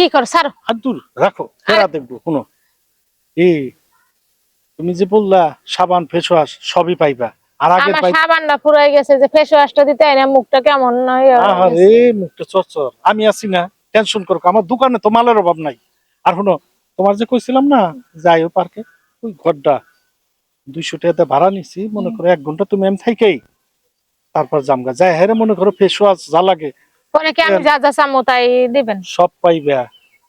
কি কর স্যার আর দূর রাখো ফেরা দেখব শুনো। এই তুমি যে বললা সাবান ফেস ওয়াশ সবই পাইবা। আর আগে পাই সাবানটা পুরাই গেছে যে ফেস ওয়াশটা দিতে না মুখটা কেমন নয় আরে মুখটা চরচর। আমি আছি না টেনশন করো আমার দোকানে তো মালের অভাব নাই। আর শুনো তোমার যে কইছিলাম না যাই পার্কে ওই ঘরটা দুইশো টাকাতে ভাড়া নিছি মনে করো এক ঘণ্টা তুমি এম তারপর জামগা যাই হ্যাঁ মনে করো ফেস ওয়াশ যা লাগে পরে কি আমি যা যা চামো তাই দিবেন? সব পাইবা।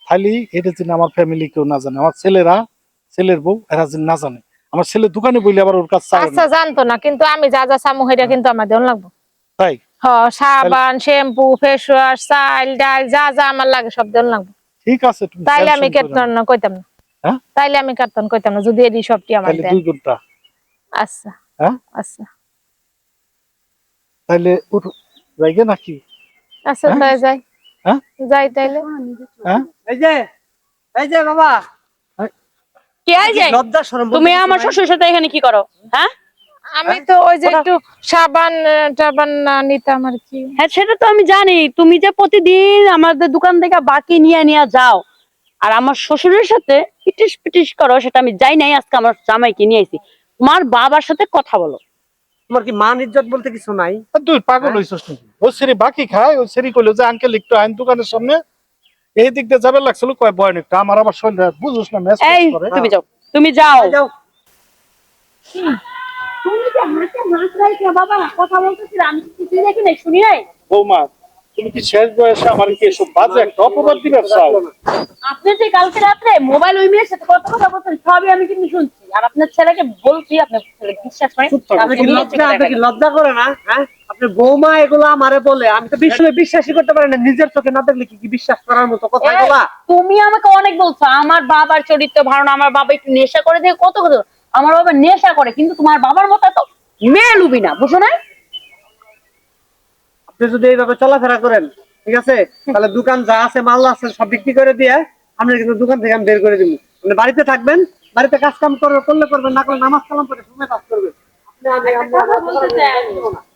খালি এটা যেন আমার ফ্যামিলি কেউ না জানে। আমার ছেলেরা ছেলের বউ এরা যেন না জানে। আমার ছেলে দোকানে বইলে আবার ওর কাছে আচ্ছা জানতো না কিন্তু আমি যা যা চামো সেটা কিন্তু আমার দেন লাগবো। তাই? সাবান শ্যাম্পু ফেস ওয়াশ চাল ডাল যা যা আমার লাগে সব দেন লাগবো। ঠিক আছে তাইলে আমি কেতন। কইতাম না। হ্যাঁ? তাইলে আমি কেতন কইতাম না যদি এডি সবটি আমার দেন। দুই ঘণ্টা। আচ্ছা। হ্যাঁ? আচ্ছা। তাইলে উঠো যাইগে নাকি? আচ্ছা হ্যাঁ? তাই যাই। হ্যাঁ? যাই তাইলে। হ্যাঁ? এই যে এই যে বাবা। কে এই যে লজ্জা শরম বলতে তুমি আমার শ্বশুর সাথে এখানে কি করো? হ্যাঁ? আমি তো ওই যে একটু সাবান টাবান না নিতাম আর কি। হ্যাঁ সেটা তো আমি জানি। তুমি যে প্রতিদিন আমাদের দোকান থেকে বাকি নিয়ে নিয়ে যাও আর আমার শ্বশুরের সাথে পিটিস পিটিস করো সেটা আমি যাই নাই আজকে আমার জামাইকে নিয়ে আইছি। তোমার বাবার সাথে কথা বলো। তোমার কি মান ইজ্জত বলতে কিছু নাই? তুই পাগল হইছিস নাকি? ও সেরি বাকি খায় ও সেরি কইলো যে আঙ্কেল একটু আইন দোকানের সামনে এই দিক দিয়ে যাবে লাগছিল কয় বয় একটু আমার আবার শরীর বুঝুস না ম্যাচ করে। তুমি যাও তুমি যাও। যাও। তুমি যে হাতে হাত রাখে বাবা? কথা বলতেছিল আমি কিছু দেখি নাই শুনি নাই? বৌমা তুমি কি শেষ বয়সে আমার কি এসব বাজে একটা অপবাদ দিবে চাও? আপনি যে কালকে রাত্রে মোবাইল ওই মেয়ের সাথে কত কথা বলছেন সবই আমি কিন্তু শুনছি। আর আপনার ছেলেকে বলছি আপনার ছেলে বিশ্বাস লজ্জা করে না হ্যাঁ? আপনি বৌমা এগুলো আমারে বলে আমি তো বিশ্বে বিশ্বাসই করতে পারি না নিজের চোখে না দেখলে কি কি বিশ্বাস করার মতো কথা তুমি আমাকে অনেক বলছো আমার বাবার চরিত্র ভালো না আমার বাবা একটু নেশা করে দিয়ে কত কত আমার বাবা নেশা করে কিন্তু তোমার বাবার মতো তো মেয়ে লুবি না বুঝো না আপনি যদি এইভাবে চলাফেরা করেন ঠিক আছে? তাহলে দোকান যা আছে মাল আছে সব বিক্রি করে দিয়ে আপনি কিন্তু দোকান থেকে আমি বের করে দিব। আপনি বাড়িতে থাকবেন বাড়িতে কাজ কাম করবে করলে করবেন না করলে নামাজ কালাম করে সময় কাজ করবেন। আপনি আমি- আমি- আমি-